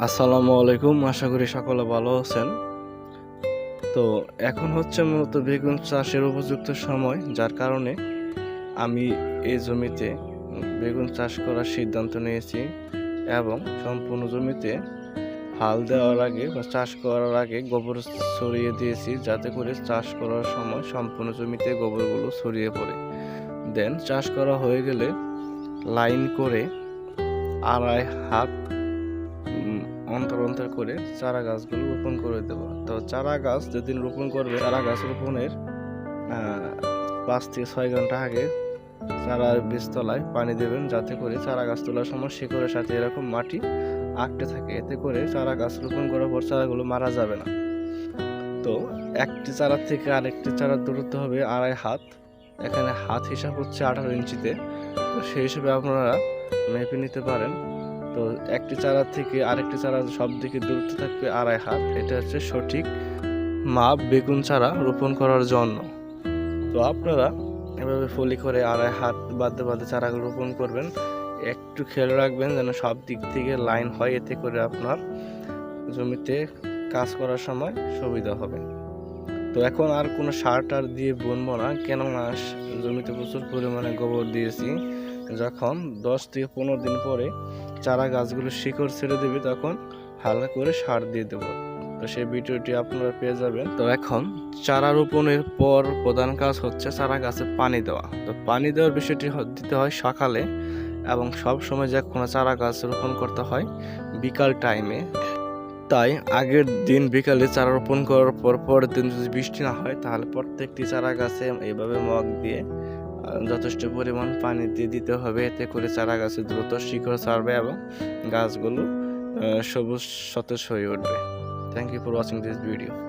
আসসালামু আলাইকুম, আশা করি সকলে ভালো আছেন। তো এখন হচ্ছে মূলত বেগুন চাষের উপযুক্ত সময়, যার কারণে আমি এই জমিতে বেগুন চাষ করার সিদ্ধান্ত নিয়েছি এবং সম্পূর্ণ জমিতে হাল দেওয়ার আগে বা চাষ করার আগে গোবর ছড়িয়ে দিয়েছি, যাতে করে চাষ করার সময় সম্পূর্ণ জমিতে গোবরগুলো ছড়িয়ে পড়ে। দেন চাষ করা হয়ে গেলে লাইন করে আড়াই হাত অন্তর অন্তর করে চারা গাছগুলো রোপণ করে দেব। তো চারা গাছ যেদিন রোপণ করবে, চারা গাছ রোপণের পাঁচ থেকে ছয় ঘণ্টা আগে চারা বীজতলায় পানি দেবেন, যাতে করে চারা গাছ তোলার সময় শিকড়ের সাথে এরকম মাটি আঁকতে থাকে। এতে করে চারা গাছ রোপণ করার পর চারাগুলো মারা যাবে না। তো একটি চারা থেকে আরেকটি চারার দূরত্ব হবে আড়াই হাত। এখানে হাত হিসাব হচ্ছে আঠারো ইঞ্চিতে। তো সেই হিসেবে আপনারা মেপে নিতে পারেন। তো একটি চারা থেকে আরেকটি চারা সব দিকে দূরত্ব থাকবে আড়াই হাত। এটা হচ্ছে সঠিক মাপ বেগুন চারা রোপণ করার জন্য। তো আপনারা এভাবে ফলি করে আড়াই হাত বাদে বাদে চারাগুলো রোপণ করবেন। একটু খেয়াল রাখবেন যেন সব দিক থেকে লাইন হয়, এতে করে আপনার জমিতে কাজ করার সময় সুবিধা হবে। তো এখন আর কোনো সার টার দিয়ে বুনবো না। কেননা জমিতে প্রচুর পরিমাণে গোবর দিয়েছি। যখন দশ থেকে পনেরো দিন পরে চারা গাছগুলো শিকড় ছেড়ে দেবে, তখন হালকা করে সার দিয়ে দেবো। তো সেই ভিডিওটি আপনারা পেয়ে যাবেন। তো এখন চারা রোপণের পর প্রধান কাজ হচ্ছে চারা গাছে পানি দেওয়া। তো পানি দেওয়ার বিষয়টি দিতে হয় সকালে এবং সব সময় যে কোনো চারা গাছ রোপণ করতে হয় বিকাল টাইমে তাই আগের দিন বিকালে চারা রোপণ করার পর পরের দিন যদি বৃষ্টি না হয়, তাহলে প্রত্যেকটি চারা গাছে এইভাবে মগ দিয়ে যথেষ্ট পরিমাণ পানি দিয়ে দিতে হবে। এতে করে চারা গাছে দ্রুত শিকড় ছাড়বে এবং গাছগুলো সবুজ, সতেজ হয়ে উঠবে। Thank you for watching this video